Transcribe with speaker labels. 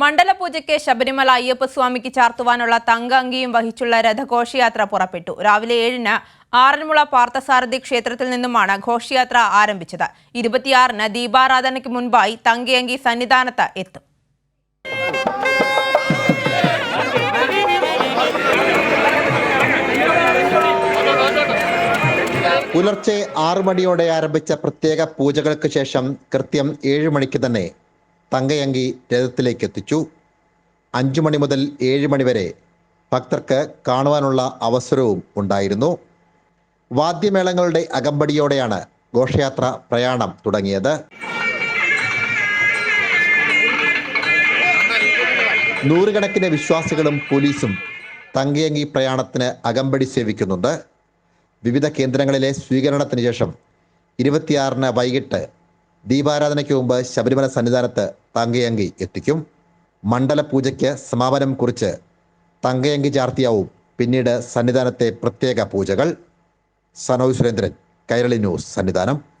Speaker 1: മണ്ഡലപൂജയ്ക്ക് ശബരിമല അയ്യപ്പസ്വാമിക്ക് ചാർത്തുവാനുള്ള തങ്ക അങ്കിയും വഹിച്ചുള്ള രഥഘോഷയാത്ര പുറപ്പെട്ടു. രാവിലെ ഏഴിന് ആറന്മുള പാർത്ഥസാരഥി ക്ഷേത്രത്തിൽ നിന്നുമാണ് ഘോഷയാത്ര ആരംഭിച്ചത്. ഇരുപത്തിയാറിന് ദീപാരാധനയ്ക്ക് മുൻപായി തങ്കയങ്കി സന്നിധാനത്ത് എത്തും.
Speaker 2: പുലർച്ചെ ആറു മണിയോടെ ആരംഭിച്ച പ്രത്യേക പൂജകൾക്ക് ശേഷം കൃത്യം ഏഴ് മണിക്ക് തന്നെ തങ്കയങ്കി രഥത്തിലേക്ക് എത്തിച്ചു അഞ്ചു മണി മുതൽ ഏഴ് മണി വരെ ഭക്തർക്ക് കാണുവാനുള്ള അവസരവും ഉണ്ടായിരുന്നു. വാദ്യമേളങ്ങളുടെ അകമ്പടിയോടെയാണ് ഘോഷയാത്ര പ്രയാണം തുടങ്ങിയത്. നൂറുകണക്കിന് വിശ്വാസികളും പോലീസും തങ്കയങ്കി പ്രയാണത്തിന് അകമ്പടി സേവിക്കുന്നുണ്ട്. വിവിധ കേന്ദ്രങ്ങളിലെ സ്വീകരണത്തിന് ശേഷം ഇരുപത്തിയാറിന് വൈകിട്ട് ദീപാരാധനയ്ക്ക് മുമ്പ് ശബരിമല സന്നിധാനത്ത് തങ്കയങ്കി എത്തിക്കും. മണ്ഡല പൂജയ്ക്ക് സമാപനം കുറിച്ച് തങ്കയങ്കി ചാർത്തിയാവും. പിന്നീട് സന്നിധാനത്തെ പ്രത്യേക പൂജകൾ. സനോജ് സുരേന്ദ്രൻ കൈരളി ന്യൂസ് സന്നിധാനം.